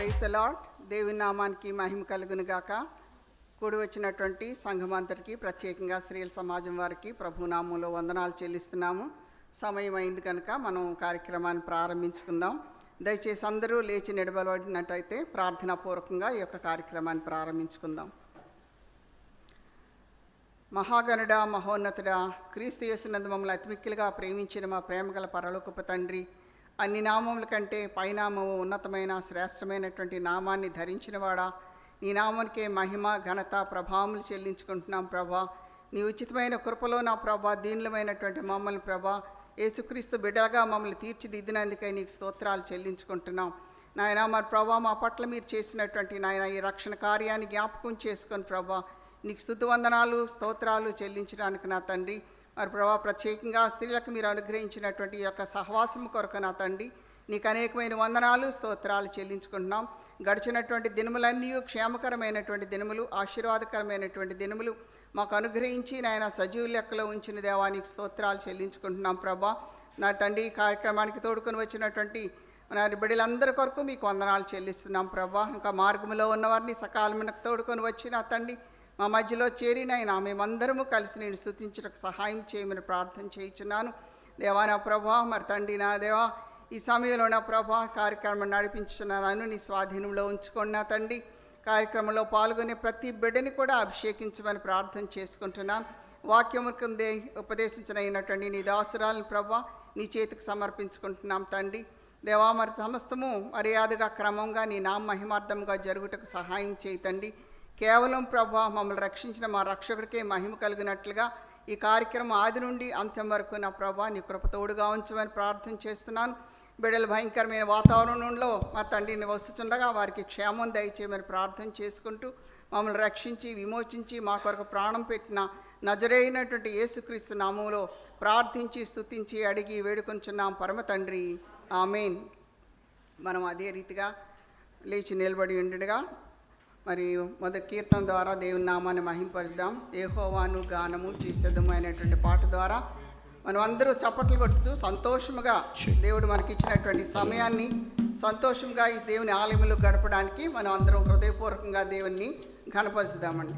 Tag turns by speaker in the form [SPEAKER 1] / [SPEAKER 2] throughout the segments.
[SPEAKER 1] Price lord నామానికి మహిమ కలుగును గాక. కూడి వచ్చినటువంటి సంఘమంతటికి ప్రత్యేకంగా స్త్రీల సమాజం వారికి ప్రభునామంలో వందనాలు చెల్లిస్తున్నాము. సమయం అయింది కనుక మనం కార్యక్రమాన్ని ప్రారంభించుకుందాం. దయచేసి అందరూ లేచి నిలబడినట్టయితే ప్రార్థనాపూర్వకంగా ఈ యొక్క కార్యక్రమాన్ని ప్రారంభించుకుందాం. మహాగణుడ మహోన్నతుడా క్రీస్తు యేసునందు మమ్మల్ని అతిమిక్కిలుగా ప్రేమించిన మా ప్రేమగల పరలోకపు తండ్రి అన్ని నామముల కంటే పైనామము ఉన్నతమైన శ్రేష్టమైనటువంటి నామాన్ని ధరించినవాడా? నీ నామానికే మహిమ ఘనత ప్రభావములు చెల్లించుకుంటున్నాం ప్రభా. నీ ఉచితమైన కృపలో నా ప్రభా దీనులమైనటువంటి మమ్మల్ని ప్రభా యేసుక్రీస్తు బిడ్డగా మమ్మల్ని తీర్చిదిద్దినందుకై నీకు స్తోత్రాలు చెల్లించుకుంటున్నాం. నాయన మరి ప్రభా మా పట్ల మీరు చేసినటువంటి నాయన ఈ రక్షణ కార్యాన్ని జ్ఞాపకం చేసుకొని ప్రభా నీకు స్థుతివందనాలు స్తోత్రాలు చెల్లించడానికి నా తండ్రి మరి ప్రభా ప్రత్యేకంగా స్త్రీలకు మీరు అనుగ్రహించినటువంటి ఈ యొక్క సహవాసం కొరకు నా తండ్రి. నీకు అనేకమైన వందనాలు స్తోత్రాలు చెల్లించుకుంటున్నాం. గడిచినటువంటి దినములన్నీ క్షేమకరమైనటువంటి దినములు ఆశీర్వాదకరమైనటువంటి దినములు మాకు అనుగ్రహించి నాయన సజీవ లెక్కలో ఉంచిన దేవానికి స్తోత్రాలు చెల్లించుకుంటున్నాం ప్రభా. నా తండ్రి కార్యక్రమానికి తోడుకొని వచ్చినటువంటి నా బిడ్డలందరి కొరకు మీకు వందనాలు చెల్లిస్తున్నాం ప్రభా. ఇంకా మార్గంలో ఉన్నవారిని సకాలమునకు తోడుకొని వచ్చి నా తండ్రి మా మధ్యలో చేరినైనా మేమందరము కలిసి నేను స్థుతించడానికి సహాయం చేయమని ప్రార్థన చేయించున్నాను. దేవా నా ప్రభా మరి తండ్రి నా దేవా ఈ సమయంలో నా ప్రభా కార్యక్రమం నడిపించున్నాను నీ స్వాధీనంలో ఉంచుకోండి నా తండ్రి. కార్యక్రమంలో పాల్గొనే ప్రతి బిడ్డని కూడా అభిషేకించమని ప్రార్థన చేసుకుంటున్నాను. వాక్యము కిందే ఉపదేశించనైనటువంటి నీ దాసురాలను ప్రభా నీ చేతికి సమర్పించుకుంటున్నాం తండ్రి. దేవా మరి సమస్తము మర్యాదగా క్రమంగా నీ నామ మహిమార్థంగా జరుగుటకు సహాయం చేయతండి కేవలం ప్రభా మమ్మల్ని రక్షించిన మా రక్షకుడికే మహిమ కలిగినట్లుగా ఈ కార్యక్రమం ఆది నుండి అంత్యం వరకు నా ప్రభా నీ కృప తోడుగా ఉంచమని ప్రార్థన చేస్తున్నాను. బిడ్డలు భయంకరమైన వాతావరణంలో మా తండ్రిని వస్తుండగా వారికి క్షేమం దయచేయమని ప్రార్థన చేసుకుంటూ మమ్మల్ని రక్షించి విమోచించి మా కొరకు ప్రాణం పెట్టిన నజరైనటువంటి యేసుక్రీస్తు నామంలో ప్రార్థించి స్థుతించి అడిగి వేడుకొంచున్నాం పరమ తండ్రి. ఆమెన్. మనం అదే రీతిగా లేచి నిలబడి ఉండగా మరి మొదటి కీర్తన ద్వారా దేవుని నామాన్ని మహింపరుద్దాం ఏహోవాను గానము చేసేదము అనేటువంటి పాట ద్వారా మనం అందరూ చప్పట్లు కొడుతూ సంతోషముగా దేవుడు మనకి ఇచ్చినటువంటి సమయాన్ని సంతోషంగా ఈ దేవుని ఆలయంలో గడపడానికి మనం అందరం హృదయపూర్వకంగా దేవుణ్ణి ఘనపరుచుదామండి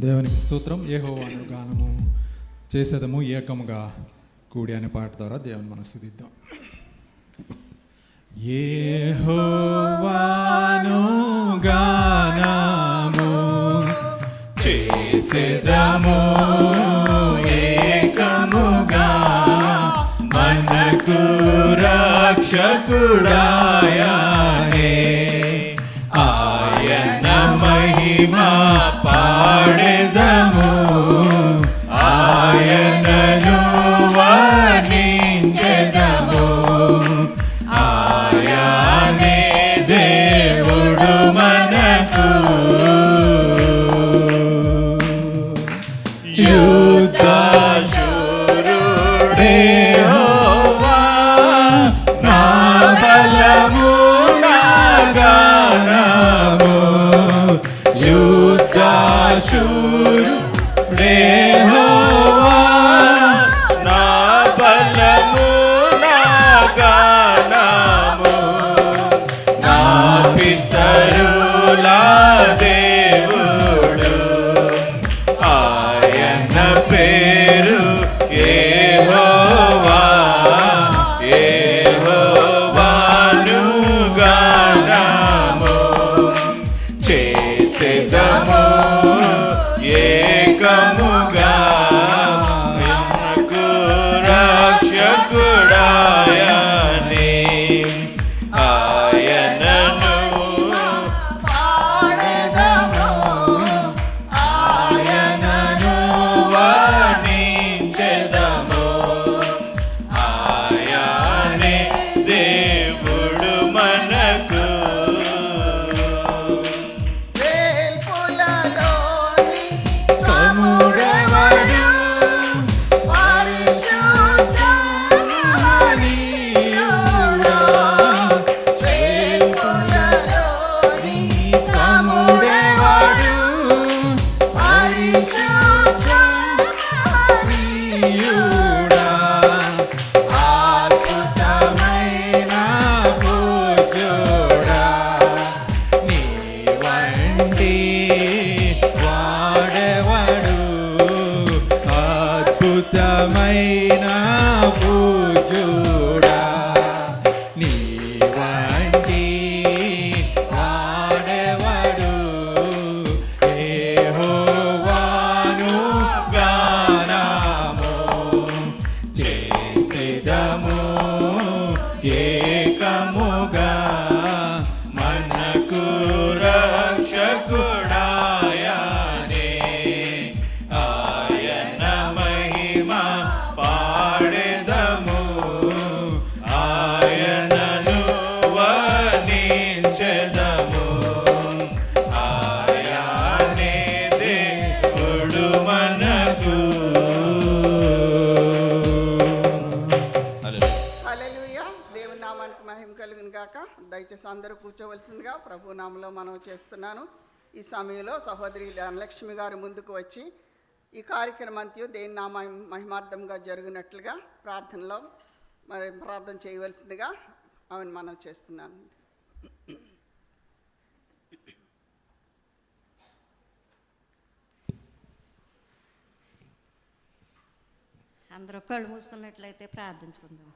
[SPEAKER 2] దేవునికి స్తోత్రం. ఏహోవాను గానము చేసేదము ఏకముగా కూడి అనే పాట ద్వారా దేవుని మనం స్థుతిద్దాం ఏహోవాను గానము చేసేదము. ఏకముగా మనకు
[SPEAKER 1] రక్షకుడా అందరూ ప్రభు నామంలో మనం చేస్తున్నాను. ఈ సమయంలో సహోదరి ధనలక్ష్మి గారు ముందుకు వచ్చి ఈ కార్యక్రమం దేని నా మహిమార్థంగా జరిగినట్లుగా ప్రార్థనలో మరి ప్రార్థన చేయవలసిందిగా ఆమెను మనం చేస్తున్నాను.
[SPEAKER 3] అందరూ కళ్ళు మూసుకున్నట్లయితే ప్రార్థించుకుందాం.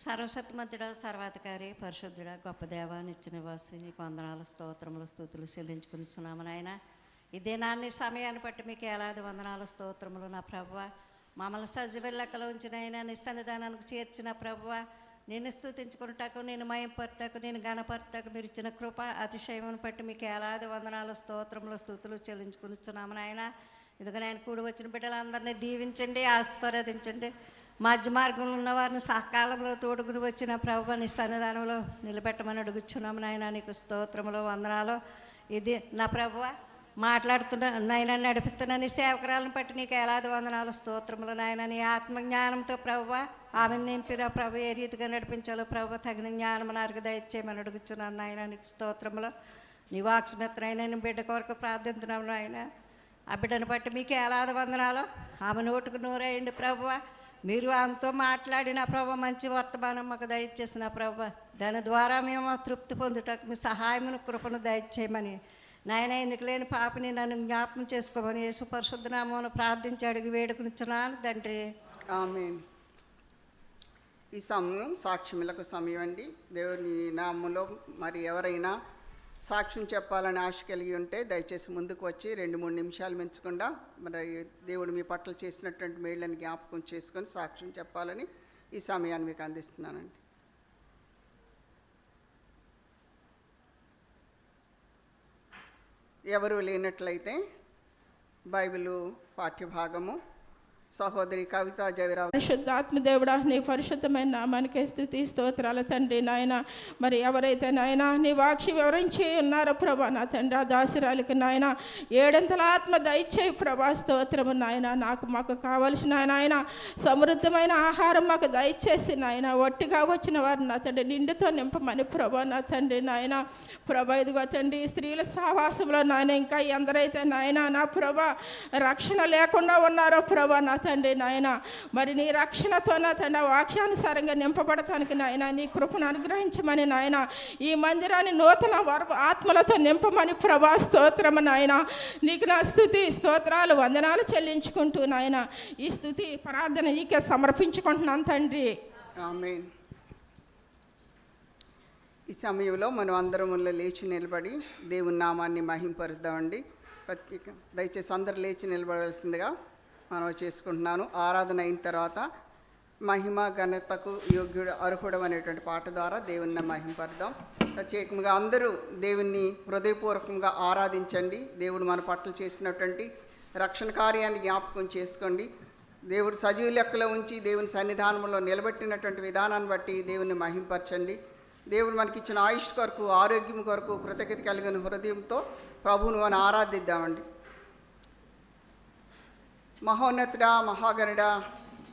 [SPEAKER 3] సర్వశక్తిమంతుడ సర్వాధికారి పరిశుద్ధుడ గొప్ప దేవ నిత్య నివాసి వందనాలు స్తోత్రములు స్థుతులు చెల్లించుకునిచున్నాము నాయన. ఈ దినాన్ని సమయాన్ని బట్టి మీకు ఏలాది వందనాలు స్తోత్రములు నా ప్రభువ. మమ్మల్ని సజీవ లెక్కలో ఉంచినైనా నిస్సన్నిధానానికి చేర్చిన ప్రభువ. నేను స్థుతించుకున్నటకు నేను మయంపర్తకు నేను గణపర్తకు మీరు ఇచ్చిన కృప అతిశయమును బట్టి మీకు ఏలాది వందనాలు స్తోత్రములు స్థుతులు చెల్లించుకునిచున్నాము నాయన. ఇదిగో నేను కూడి వచ్చిన బిడ్డలందరినీ దీవించండి ఆశీర్వదించండి. మధ్య మార్గంలో ఉన్న వారిని సకాలంలో తోడుకుని వచ్చిన ప్రభు నీ సన్నిధానంలో నిలబెట్టమని అడుగుచున్నాము నాయన. నీకు స్తోత్రములు వందనాలు. ఇది నా ప్రభువ మాట్లాడుతున్న నాయన నడిపిస్తున్న నీ సేవకురాలను బట్టి నీకు ఎలాది వందనాలు స్తోత్రములు నాయన. నీ ఆత్మజ్ఞానంతో ప్రభువ ఆమెను నింపిన ప్రభు ఏ రీతిగా నడిపించాలో ప్రభు తగిన జ్ఞానం నాకు దయచేయమని అడుగుచున్నాను నాయన. నీకు స్తోత్రములు. నీ వాక్స్మిత్రైన నీ బిడ్డ కొరకు ప్రార్థిస్తున్నాము నాయన. ఆ బిడ్డను బట్టి మీకు ఎలాది వందనాలు. ఆమె నోటుకు నూరేయండి ప్రభువ. మీరు ఆమెతో మాట్లాడిన ప్రభ మంచి వర్తమానం మాకు దయచేసిన ప్రభు. దాని ద్వారా మేము తృప్తి పొందుటకు మీ సహాయమును కృపను దయచేయమని. నాయన ఎందుకు లేని పాపని నన్ను జ్ఞాపకం చేసుకోమని యేసు పరిశుద్ధనామను ప్రార్థించి అడిగి వేడుకునిచ్చున్నాను తండ్రి.
[SPEAKER 1] ఆమె ఈ సమయం సాక్ష్యములకు సమయం అండి. దేవుని నామంలో మరి ఎవరైనా సాక్ష్యం చెప్పాలని ఆశ కలిగి ఉంటే దయచేసి ముందుకు వచ్చి రెండు మూడు నిమిషాలు మించకుండా మరి దేవుడు మీ పట్ల చేసినటువంటి మేళ్ళని జ్ఞాపకం చేసుకొని సాక్ష్యం చెప్పాలని ఈ సమయాన్ని మీకు అందిస్తున్నానండి. ఎవరు లేనట్లయితే బైబిలు పాఠ్యభాగము సహోదరి కవిత జయరావు.
[SPEAKER 4] పరిశుద్ధాత్మ దేవుడా నీ పరిశుద్ధమైన నామానికి స్థుతి స్తోత్రాల తండ్రి నాయన. మరి ఎవరైతే నాయన నీ వాక్షి వివరించి ఉన్నారో ప్రభా నా తండ్రి ఆ దాసురాలకి నాయన. ఏడంతల ఆత్మ దయచేయి ప్రభా స్తోత్రము నాయన. నాకు మాకు కావలసిన నాయన సమృద్ధమైన ఆహారం మాకు దయచేసి నాయన. ఒట్టిగా వచ్చిన వారు నా తండ్రి నిండుతో నింపమని ప్రభా నా తండ్రి నాయన. ప్రభా ఇదిగో తండ్రి స్త్రీల సావాసంలో నాయన. ఇంకా ఎందరైతే నాయన నా ప్రభా రక్షణ లేకుండా ఉన్నారో ప్రభా నా తండ్రి నాయన. మరి నీ రక్షణతో నా తండ్రి వాక్యానుసారంగా నింపబడటానికి నాయన నీ కృపను అనుగ్రహించమని నాయన. ఈ మందిరాన్ని నూతన వర ఆత్మలతో నింపమని ప్రభా స్తోత్రము నాయన. నీకు నా స్థుతి స్తోత్రాలు వందనాలు చెల్లించుకుంటూ నాయన. ఈ స్థుతి ప్రార్థన నీకే సమర్పించుకుంటున్నాను తండ్రి.
[SPEAKER 1] ఈ సమయంలో మనం అందరం లేచి నిలబడి దేవుని నామాన్ని మహింపరుద్దామండి. ప్రత్యేక దయచేసి అందరు లేచి నిలబడాల్సిందిగా మనం చేసుకుంటున్నాను. ఆరాధన అయిన తర్వాత మహిమ ఘనతకు యోగ్యుడు అర్హుడు అనేటువంటి పాట ద్వారా దేవుణ్ణి మహింపరుద్దాం. ప్రత్యేకంగా అందరూ దేవుణ్ణి హృదయపూర్వకంగా ఆరాధించండి. దేవుడు మన పట్ల చేసినటువంటి రక్షణ కార్యాన్ని జ్ఞాపకం చేసుకోండి. దేవుడు సజీవ లెక్కలో ఉంచి దేవుని సన్నిధానంలో నిలబెట్టినటువంటి విధానాన్ని బట్టి దేవుని మహింపరచండి. దేవుడు మనకిచ్చిన ఆయుష్ కొరకు ఆరోగ్యం కొరకు కృతజ్ఞత కలిగిన హృదయంతో ప్రభువును మనం ఆరాధిద్దామండి. మహోన్నతుడా మహాగణుడా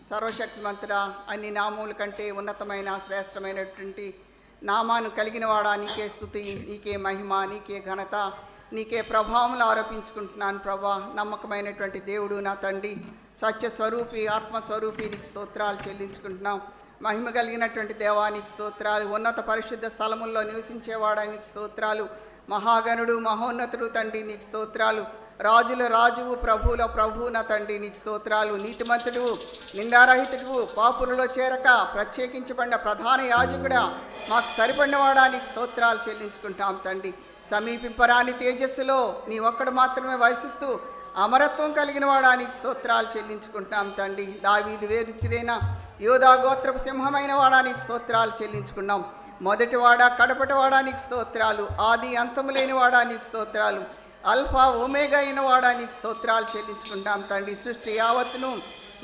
[SPEAKER 1] సర్వశక్తిమంతుడా అన్ని నామముల కంటే ఉన్నతమైన శ్రేష్టమైనటువంటి నామాను కలిగిన వాడా నీకే స్థుతి నీకే మహిమ నీకే ఘనత నీకే ప్రభావములు ఆరోపించుకుంటున్నాను ప్రభా. నమ్మకమైనటువంటి దేవుడు నా తండ్రి సత్య స్వరూపి ఆత్మస్వరూపి నీకు స్తోత్రాలు చెల్లించుకుంటున్నాం. మహిమ కలిగినటువంటి దేవానికి స్తోత్రాలు. ఉన్నత పరిశుద్ధ స్థలముల్లో నివసించేవాడా నీకు స్తోత్రాలు. మహాగణుడు మహోన్నతుడు తండ్రి నీకు స్తోత్రాలు. రాజుల రాజువు ప్రభువుల ప్రభువు నా తండ్రి నీకు స్తోత్రాలు నీతిమంతుడు నిందారహితుడు పాపులలో చేరక ప్రత్యేకించబడిన ప్రధాన యాజకుడా మాకు సరిపడినవాడా? నీకు స్తోత్రాలు చెల్లించుకుంటాం తండ్రి. సమీపింపరాని తేజస్సులో నీ ఒక్కడు మాత్రమే వయసిస్తూ అమరత్వం కలిగిన వాడా నీకు స్తోత్రాలు చెల్లించుకుంటాం తండ్రి. దావీది వేరుతుడైన యోధా గోత్రపు సింహమైన వాడా నీకు స్తోత్రాలు చెల్లించుకున్నాం. మొదటివాడా కడపటివాడా? నీకు స్తోత్రాలు. ఆది అంతము లేని వాడానికి నీకు స్తోత్రాలు. అల్ఫా ఓమేగా అయిన వాడానికి స్తోత్రాలు చెల్లించుకుంటాం తండ్రి. సృష్టి యావత్తును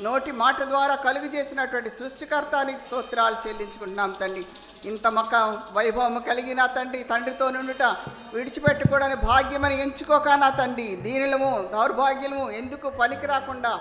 [SPEAKER 1] నోటి మాట ద్వారా కలుగు చేసినటువంటి సృష్టికర్తానికి స్తోత్రాలు చెల్లించుకుంటున్నాం తండ్రి. ఇంత మక వైభవం కలిగిన తండ్రి తండ్రితో నుండుట విడిచిపెట్టుకోవడానికి భాగ్యమని ఎంచుకోక నా తండ్రి. దీనిలము దౌర్భాగ్యము ఎందుకు పనికి రాకుండా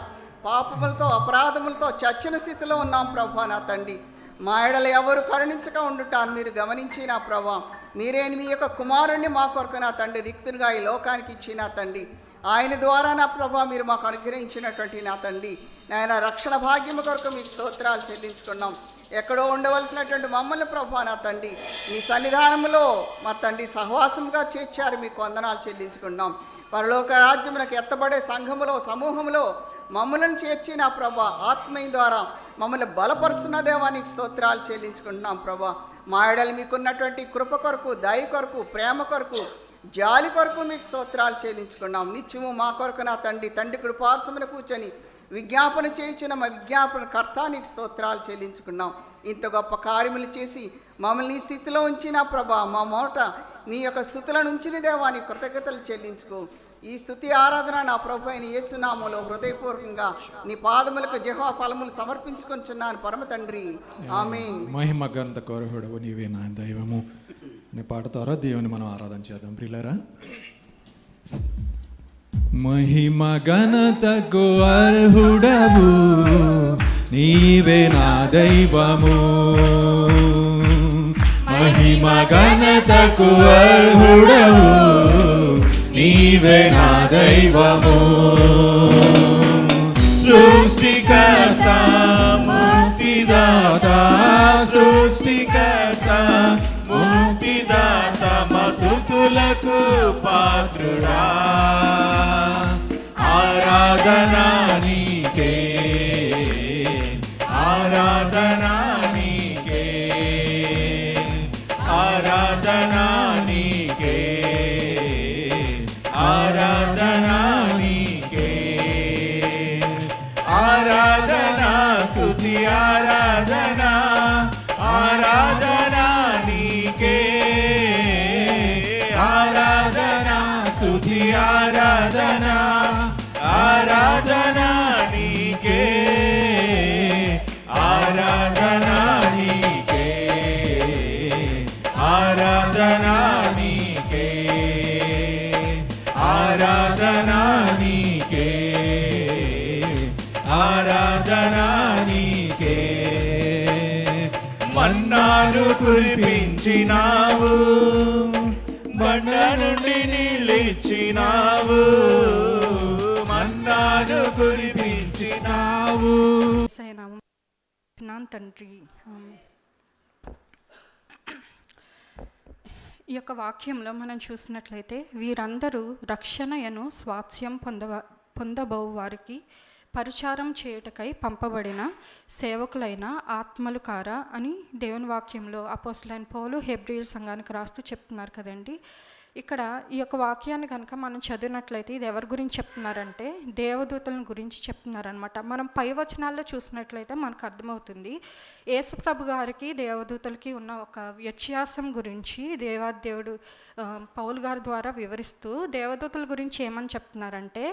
[SPEAKER 1] పాపములతో అపరాధములతో చచ్చిన స్థితిలో ఉన్నాం ప్రభా నా తండ్రి. మా ఎడలు ఎవరు కరుణించక ఉండుటాను మీరు గమనించి నా ప్రభా మీరేని మీ యొక్క కుమారుణ్ణి మా కొరకు నా తండ్రి రిక్తునిగా ఈ లోకానికి ఇచ్చి నా తండ్రి. ఆయన ద్వారా నా ప్రభా మీరు మాకు అనుగ్రహించినటువంటి నా తండ్రి. నాయన రక్షణ భాగ్యము కొరకు మీకు స్తోత్రాలు చెల్లించుకున్నాం. ఎక్కడో ఉండవలసినటువంటి మమ్మల్ని ప్రభా నా తండ్రి. మీ సన్నిధానంలో మా తండ్రి సహవాసంగా చేర్చారు. మీకు వందనాలు చెల్లించుకున్నాం. పరలోక రాజ్యమునకు ఎత్తబడే సంఘములో సమూహంలో మమ్మల్ని చేర్చి నా ప్రభా ఆత్మీయ ద్వారా మమ్మల్ని బలపరుస్తున్న దేవానికి స్తోత్రాలు చెల్లించుకుంటున్నాం ప్రభా. మా ఆడలు మీకున్నటువంటి కృప కొరకు దయ కొరకు ప్రేమ కొరకు జాలి కొరకు మీకు స్తోత్రాలు చెల్లించుకున్నాం నిత్యము మా కొరకు నా తండ్రి తండ్రి కృపార్సమున కూర్చొని విజ్ఞాపన చేయించిన మా విజ్ఞాపన కర్త నీకు స్తోత్రాలు చెల్లించుకున్నాం ఇంత గొప్ప కార్యములు చేసి మమ్మల్ని స్థితిలో ఉంచిన ప్రభా మా మోట నీ యొక్క స్థుతులను ఉంచిన దేవాని కృతజ్ఞతలు చెల్లించుకో. ఈ స్థుతి ఆరాధన నా ప్రభు అయిన యేసునామలో హృదయపూర్వకంగా నీ పాదములకు జహా ఫలములు సమర్పించుకొంచున్నాను పరమ తండ్రి. ఆమె
[SPEAKER 2] మహిమ గంధ కోరహుడవు నీవే నా దైవము. అనే పాట ద్వారా దేవుని మనం ఆరాధన చేద్దాం. ప్రియులరా మహిమ గణత అర్హుడవు నీవే నా దైవము. మహిమ గణతకు అర్హుడవు నీవే నా దైవము సృష్టికర్త ముక్తిదాత సృష్టికర్త ముక్తిదాత మస్తుతులకు పాత్రుడా ఆరాధనా
[SPEAKER 5] నామం నాన్ తండ్రి. ఈ యొక్క వాక్యంలో మనం చూసినట్లయితే వీరందరూ రక్షణయను స్వాస్థ్యం పొందవ పొందబోవు వారికి పరిచారం చేయుటకై పంపబడిన సేవకులైన ఆత్మలు కారా అని దేవుని వాక్యంలో అపోస్లైన్ పౌలు హెబ్రియల్ సంఘానికి రాస్తూ చెప్తున్నారు కదండి. ఇక్కడ ఈ యొక్క వాక్యాన్ని కనుక మనం చదివినట్లయితే ఇది ఎవరి గురించి చెప్తున్నారంటే దేవదూతలను గురించి చెప్తున్నారనమాట మనం పై వచనాల్లో చూసినట్లయితే మనకు అర్థమవుతుంది యేసుప్రభు గారికి దేవదూతలకి ఉన్న ఒక వ్యత్యాసం గురించి దేవాదేవుడు పౌల్ పౌలు గారి ద్వారా వివరిస్తూ దేవదూతల గురించి ఏమని చెప్తున్నారంటే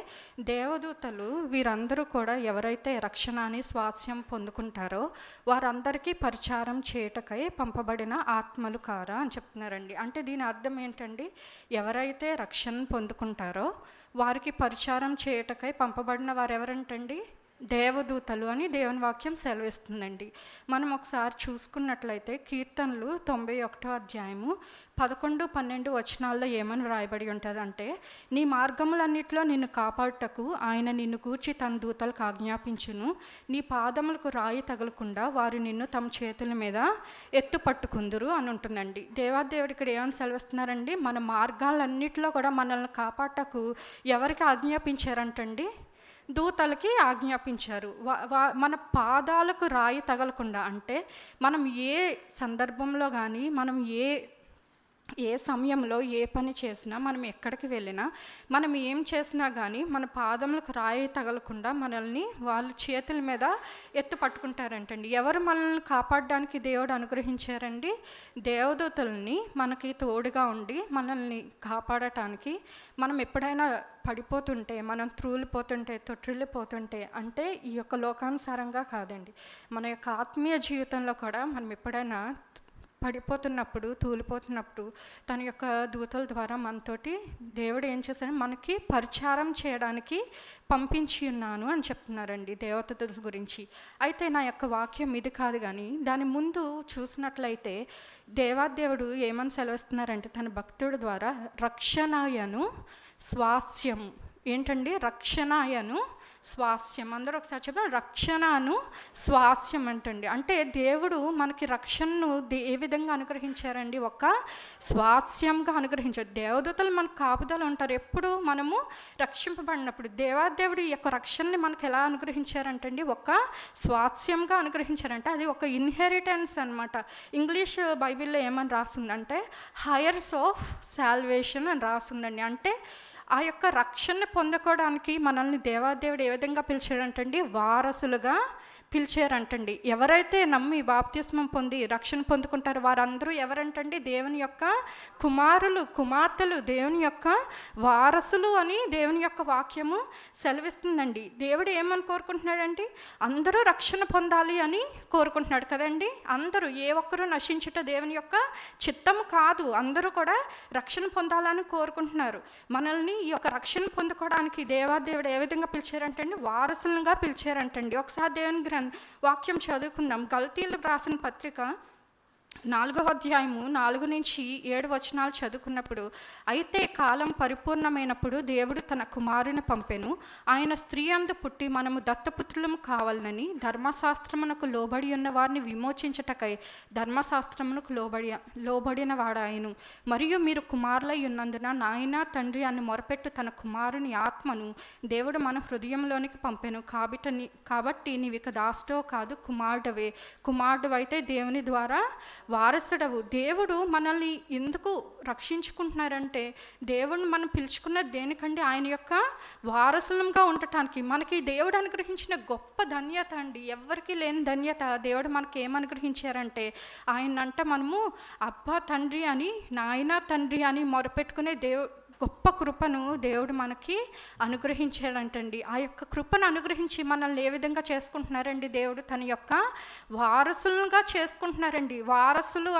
[SPEAKER 5] దేవదూతలు వీరందరూ కూడా ఎవరైతే రక్షణ అని స్వాస్యం పొందుకుంటారో వారందరికీ పరిచారం చేయుటకై పంపబడిన ఆత్మలు కారా అని చెప్తున్నారండి. అంటే దీని అర్థం ఏంటండి? ఎవరైతే రక్షణ పొందుకుంటారో వారికి పరిచారం చేయుటకై పంపబడిన వారు ఎవరంటండి దేవదూతలు అని దేవుని వాక్యం సెలవిస్తుందండి. మనం ఒకసారి చూసుకున్నట్లయితే కీర్తనలు తొంభై ఒకటో అధ్యాయము పదకొండు పన్నెండు వచనాల్లో ఏమని వ్రాయబడి ఉంటుందంటే నీ మార్గములన్నిటిలో నిన్ను కాపాడుటకు ఆయన నిన్ను కూర్చి తన దూతలకు ఆజ్ఞాపించును. నీ పాదములకు రాయి తగలకుండా వారు నిన్ను తమ చేతుల మీద ఎత్తు పట్టుకుందురు అని ఉంటుందండి. దేవాదేవుడు ఇక్కడ ఏమని సెలవిస్తున్నారండి? మన మార్గాలన్నిటిలో కూడా మనల్ని కాపాడటకు ఎవరికి ఆజ్ఞాపించారంటండి? దూతలకి ఆజ్ఞాపించారు. వా- వా- మన పాదాలకు రాయి తగలకుండా అంటే మనం ఏ సందర్భంలో కానీ మనం ఏ ఏ సమయంలో ఏ పని చేసినా మనం ఎక్కడికి వెళ్ళినా మనం ఏం చేసినా కానీ మన పాదములకు రాయి తగలకుండా మనల్ని వాళ్ళ చేతుల మీద ఎత్తు పట్టుకుంటారంటండి. ఎవరు మనల్ని కాపాడడానికి దేవుడు అనుగ్రహించారండి? దేవదూతల్ని మనకి తోడుగా ఉండి మనల్ని కాపాడటానికి మనం ఎప్పుడైనా పడిపోతుంటే మనం త్రూలిపోతుంటే తొట్టిల్లిపోతుంటే అంటే ఈ యొక్క లోకానుసారంగా కాదండి. మన యొక్క ఆత్మీయ జీవితంలో కూడా మనం ఎప్పుడైనా పడిపోతున్నప్పుడు తూలిపోతున్నప్పుడు తన యొక్క దూతల ద్వారా మనతోటి దేవుడు ఏం చేశాడు? మనకి పరిచారం చేయడానికి పంపించి ఉన్నాను అని చెప్తున్నారండి దేవతల గురించి. అయితే నా యొక్క వాక్యం ఇది కాదు కానీ దాని ముందు చూసినట్లయితే దేవాదేవుడు ఏమని సెలవిస్తున్నారంటే తన భక్తుడు ద్వారా రక్షణాయను స్వాస్యం ఏంటండి? రక్షణాయను స్వాస్థ్యం. అందరూ ఒకసారి చెప్పారు రక్షణను స్వాస్థ్యం అంటండి. అంటే దేవుడు మనకి రక్షణను ఏ విధంగా అనుగ్రహించారండి? ఒక స్వాస్థ్యంగా అనుగ్రహించారు. దేవదూతలు మనకు కాపుదలు ఉంటారు. ఎప్పుడు మనము రక్షింపబడినప్పుడు దేవాదేవుడు ఈ యొక్క రక్షణని మనకు ఎలా అనుగ్రహించారంటండి? ఒక స్వాస్థ్యంగా అనుగ్రహించారంటే. అది ఒక ఇన్హెరిటెన్స్ అనమాట ఇంగ్లీష్ బైబిల్లో ఏమని రాసిందంటే హయర్స్ ఆఫ్ శాల్వేషన్ అని రాసిందండి. అంటే ఆ యొక్క రక్షణ పొందుకోవడానికి మనల్ని దేవాదేవుడు ఏ విధంగా పిలిచాడంటండి? వారసులుగా పిలిచారంటండి. ఎవరైతే నమ్మి బాప్తిస్మం పొంది రక్షణ పొందుకుంటారో వారందరూ ఎవరంటండి? దేవుని యొక్క కుమారులు కుమార్తెలు దేవుని యొక్క వారసులు అని దేవుని యొక్క వాక్యము సెలవిస్తుందండి. దేవుడు ఏమని కోరుకుంటున్నాడండి? అందరూ రక్షణ పొందాలి అని కోరుకుంటున్నాడు కదండి. అందరూ ఏ ఒక్కరూ నశించుట దేవుని యొక్క చిత్తము కాదు. అందరూ కూడా రక్షణ పొందాలని కోరుకుంటున్నారు. మనల్ని ఈ యొక్క రక్షణ పొందుకోవడానికి దేవాదేవుడు ఏ విధంగా పిలిచారంటండి? వారసులుగా పిలిచారంటండి. ఒకసారి దేవుని గ్రంథం వాక్యం చదువుకుందాం. గల్తీలు రాసిన పత్రిక నాలుగో అధ్యాయము నాలుగు నుంచి ఏడు వచనాలు చదువుకున్నప్పుడు అయితే కాలం పరిపూర్ణమైనప్పుడు దేవుడు తన కుమారుని పంపెను. ఆయన స్త్రీ అందు పుట్టి మనము దత్తపుత్రులము కావాలని ధర్మశాస్త్రమునకు లోబడి ఉన్న వారిని విమోచించటకై ధర్మశాస్త్రమునకు లోబడి లోబడిన వాడాయను. మరియు మీరు కుమారులై ఉన్నందున నాయన తండ్రి అని మొరపెట్టు తన కుమారుని ఆత్మను దేవుడు మన హృదయంలోనికి పంపెను. కాబట్టి నీ- కాబట్టి నీవిక దాస్టో కాదు కుమారుడవే. కుమారుడు అయితే దేవుని ద్వారా వారసుడవు. దేవుడు మనల్ని ఎందుకు రక్షించుకుంటున్నారంటే దేవుడిని మనం పిలుచుకున్నది దేనికండి? ఆయన యొక్క వారసులంగా ఉండటానికి. మనకి దేవుడు అనుగ్రహించిన గొప్ప ధన్యత అండి. ఎవరికి లేని ధన్యత. దేవుడు మనకి ఏం అనుగ్రహించారంటే ఆయన అంట మనము అబ్బా తండ్రి అని నాయన తండ్రి అని మొరపెట్టుకునే దేవు గొప్ప కృపను దేవుడు మనకి అనుగ్రహించాడంటండి. ఆ యొక్క కృపను అనుగ్రహించి మనల్ని ఏ విధంగా చేసుకుంటున్నారండి దేవుడు? తన యొక్క వారసులుగా చేసుకుంటున్నారండి. వారసులు